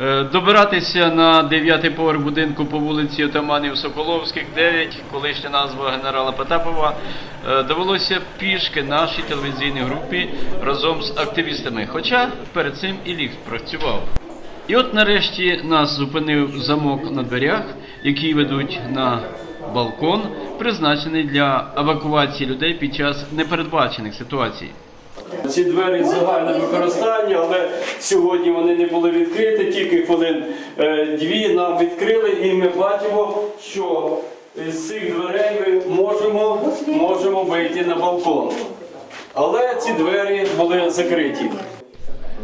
Е, Добиратися на дев'ятий поверх будинку по вулиці Отаманів Соколовських, 9, колишня назва генерала Потапова, е, довелося пішки нашій телевізійній групі разом з активістами. Хоча перед цим і ліфт працював. І от нарешті нас зупинив замок на дверях, які ведуть на балкон, призначений для евакуації людей під час непередбачених ситуацій. Ці двері загальне використання, але сьогодні вони не були відкриті, тільки хвилин е, дві нам відкрили, і ми бачимо, що з цих дверей ми можемо, можемо вийти на балкон. Але ці двері були закриті.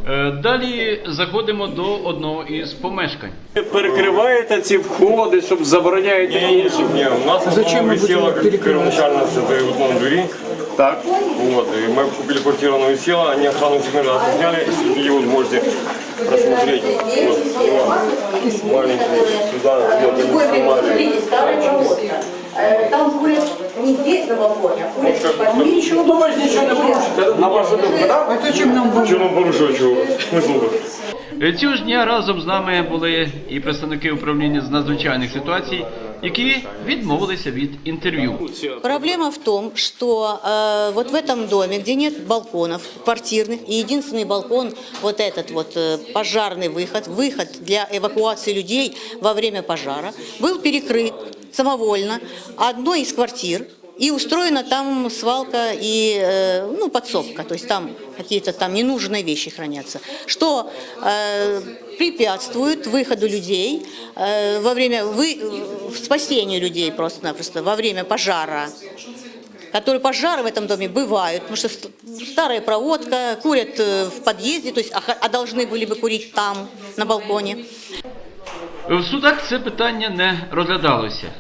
Е, Далі заходимо до одного із помешкань. Ви перекриваєте ці входи, щоб забороняєте іншим. Не, у нас Зачем висело как первоначально с этой вот вон двери. Так. Вот, и мы купили квартиру, она висела, они охрану теперь раз сняли, и вот можете просмотреть. Вот, маленький, сюда, вот, они Другой снимали. смотрите, старая проводка. Э, Там курят не здесь на балконе, а курят в подъезде. Нічого, ну ви ж нічого не порушите, на вашу думку, так? Что нам порушило, чего? Смысл был? Е, Цього ж дня разом з нами були і представники управління з надзвичайних ситуацій, які відмовилися від інтерв'ю. Проблема в том, что э, вот в этом доме, где нет балконов квартирных, и единственный балкон, вот этот вот э, пожарный выход, выход для эвакуации людей во время пожара, был перекрыт самовольно одной из квартир, и устроена там свалка и э, ну, подсобка, то есть там какие-то там ненужные вещи хранятся, что э, препятствует выходу людей э, во время вы, э, спасению людей просто-напросто во время пожара. Которые пожары в этом доме бывают, потому что ст- старая проводка, курят э, в подъезде, то есть а, х- а должны были бы курить там, на балконе. В судах це питання не розглядалося.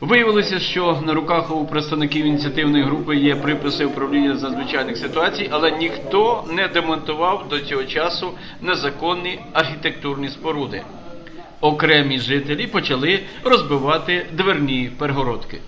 Виявилося, що на руках у представників ініціативної групи є приписи управління надзвичайних ситуацій, але ніхто не демонтував до цього часу незаконні архітектурні споруди. Окремі жителі почали розбивати дверні перегородки.